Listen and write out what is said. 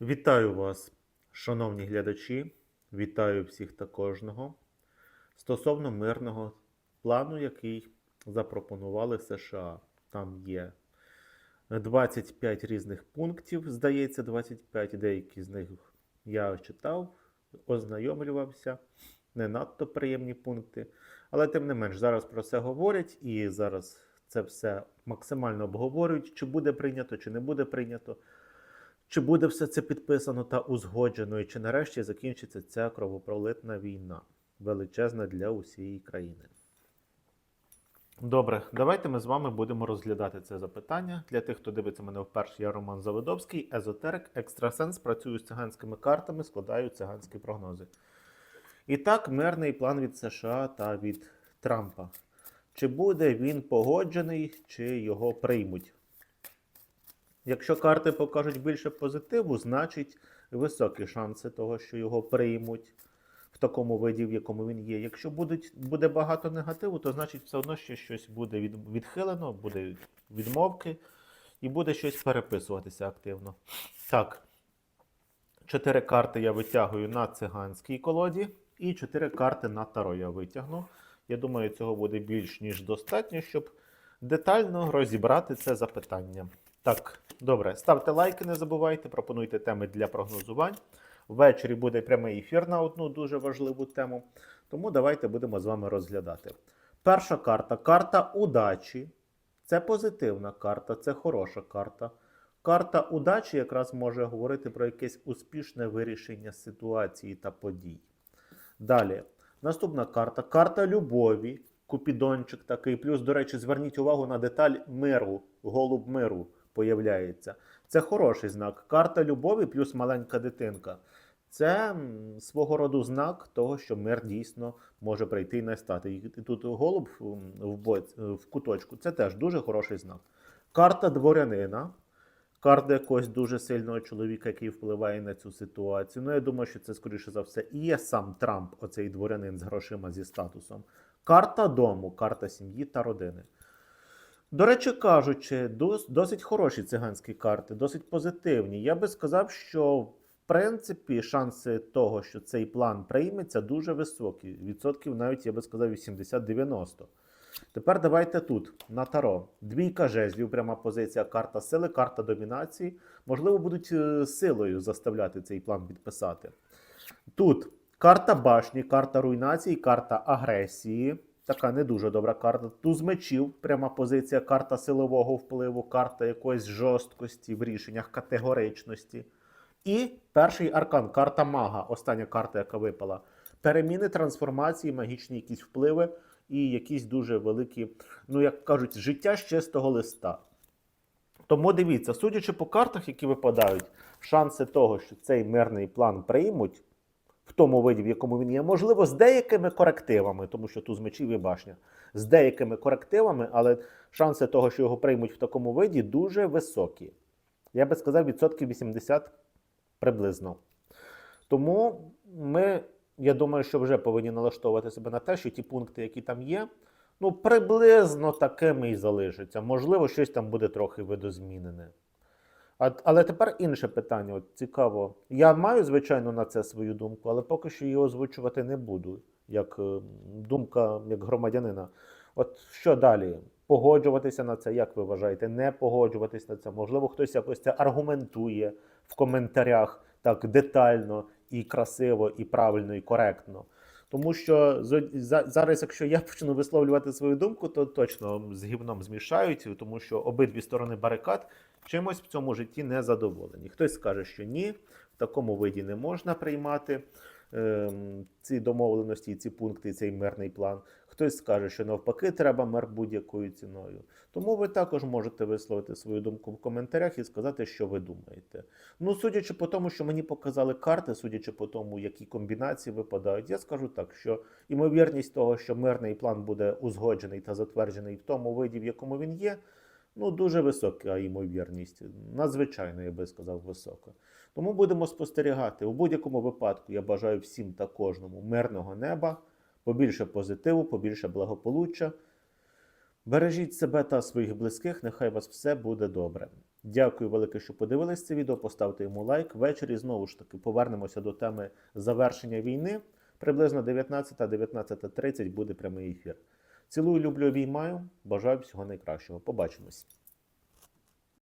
Вітаю вас, шановні глядачі. Вітаю всіх та кожного. Стосовно мирного плану, який запропонували США. Там є 25 різних пунктів, здається, 25. Деякі з них я читав, ознайомлювався. Не надто приємні пункти. Але тим не менш, зараз про це говорять і зараз це все максимально обговорюють, чи буде прийнято, чи не буде прийнято. Чи буде все це підписано та узгоджено, і чи нарешті закінчиться ця кровопролитна війна, величезна для усієї країни? Добре, давайте ми з вами будемо розглядати це запитання. Для тих, хто дивиться мене вперше, я Роман Заводовський, езотерик, екстрасенс, працюю з циганськими картами, складаю циганські прогнози. І так, мирний план від США та від Трампа. Чи буде він погоджений, чи його приймуть? Якщо карти покажуть більше позитиву, значить високі шанси того, що його приймуть в такому виді, в якому він є. Якщо будуть, буде багато негативу, то значить все одно ще щось буде від, відхилено, буде відмовки і буде щось переписуватися активно. Так, чотири карти я витягую на циганській колоді, і чотири карти на таро я витягну. Я думаю, цього буде більш ніж достатньо, щоб детально розібрати це запитання. Так, добре, ставте лайки, не забувайте, пропонуйте теми для прогнозувань. Ввечері буде прямий ефір на одну дуже важливу тему. Тому давайте будемо з вами розглядати. Перша карта карта удачі. Це позитивна карта, це хороша карта. Карта удачі якраз може говорити про якесь успішне вирішення ситуації та подій. Далі, наступна карта карта любові. Купідончик такий. Плюс, до речі, зверніть увагу на деталь миру, голуб миру появляється. Це хороший знак. Карта любові плюс маленька дитинка. Це свого роду знак того, що мир дійсно може прийти і настати. І тут голуб в, боці, в куточку це теж дуже хороший знак. Карта дворянина. Карта якогось дуже сильного чоловіка, який впливає на цю ситуацію. Ну, я думаю, що це, скоріше за все, і є сам Трамп, оцей дворянин з грошима зі статусом. Карта дому, карта сім'ї та родини. До речі, кажучи, досить хороші циганські карти, досить позитивні. Я би сказав, що в принципі шанси того, що цей план прийметься, дуже високі. Відсотків навіть я би сказав 80-90. Тепер давайте тут, на таро. Двійка жезлів, пряма позиція, карта сили, карта домінації. Можливо, будуть е, силою заставляти цей план підписати. Тут карта башні, карта руйнації, карта агресії. Така не дуже добра карта. Туз мечів, пряма позиція, карта силового впливу, карта якоїсь жорсткості в рішеннях, категоричності. І перший аркан, карта мага, остання карта, яка випала. Переміни, трансформації, магічні якісь впливи і якісь дуже великі, ну як кажуть, життя з чистого листа. Тому дивіться, судячи по картах, які випадають, шанси того, що цей мирний план приймуть в тому виді, в якому він є, можливо, з деякими корективами, тому що туз мечів і башня, з деякими корективами, але шанси того, що його приймуть в такому виді, дуже високі. Я би сказав, відсотків 80 приблизно. Тому ми, я думаю, що вже повинні налаштовувати себе на те, що ті пункти, які там є, ну, приблизно такими і залишаться. Можливо, щось там буде трохи видозмінене. А, але тепер інше питання. От цікаво. Я маю, звичайно, на це свою думку, але поки що її озвучувати не буду, як е, думка як громадянина. От що далі? Погоджуватися на це, як ви вважаєте? Не погоджуватись на це? Можливо, хтось якось це аргументує в коментарях так детально і красиво, і правильно, і коректно. Тому що за- зараз, якщо я почну висловлювати свою думку, то точно з гівном змішають, тому що обидві сторони барикад чимось в цьому житті не задоволені. Хтось скаже, що ні, в такому виді не можна приймати ем, ці домовленості, ці пункти, цей мирний план. Хтось скаже, що навпаки треба мир будь-якою ціною. Тому ви також можете висловити свою думку в коментарях і сказати, що ви думаєте. Ну, судячи по тому, що мені показали карти, судячи по тому, які комбінації випадають, я скажу так, що ймовірність того, що мирний план буде узгоджений та затверджений в тому виді, в якому він є, ну дуже висока ймовірність. Надзвичайно, я би сказав, висока. Тому будемо спостерігати. У будь-якому випадку я бажаю всім та кожному мирного неба, побільше позитиву, побільше благополуччя. Бережіть себе та своїх близьких, нехай вас все буде добре. Дякую велике, що подивились це відео. Поставте йому лайк. Ввечері знову ж таки повернемося до теми завершення війни. Приблизно 19-19.30 буде прямий ефір. Цілую, люблю, обіймаю. Бажаю всього найкращого. Побачимось.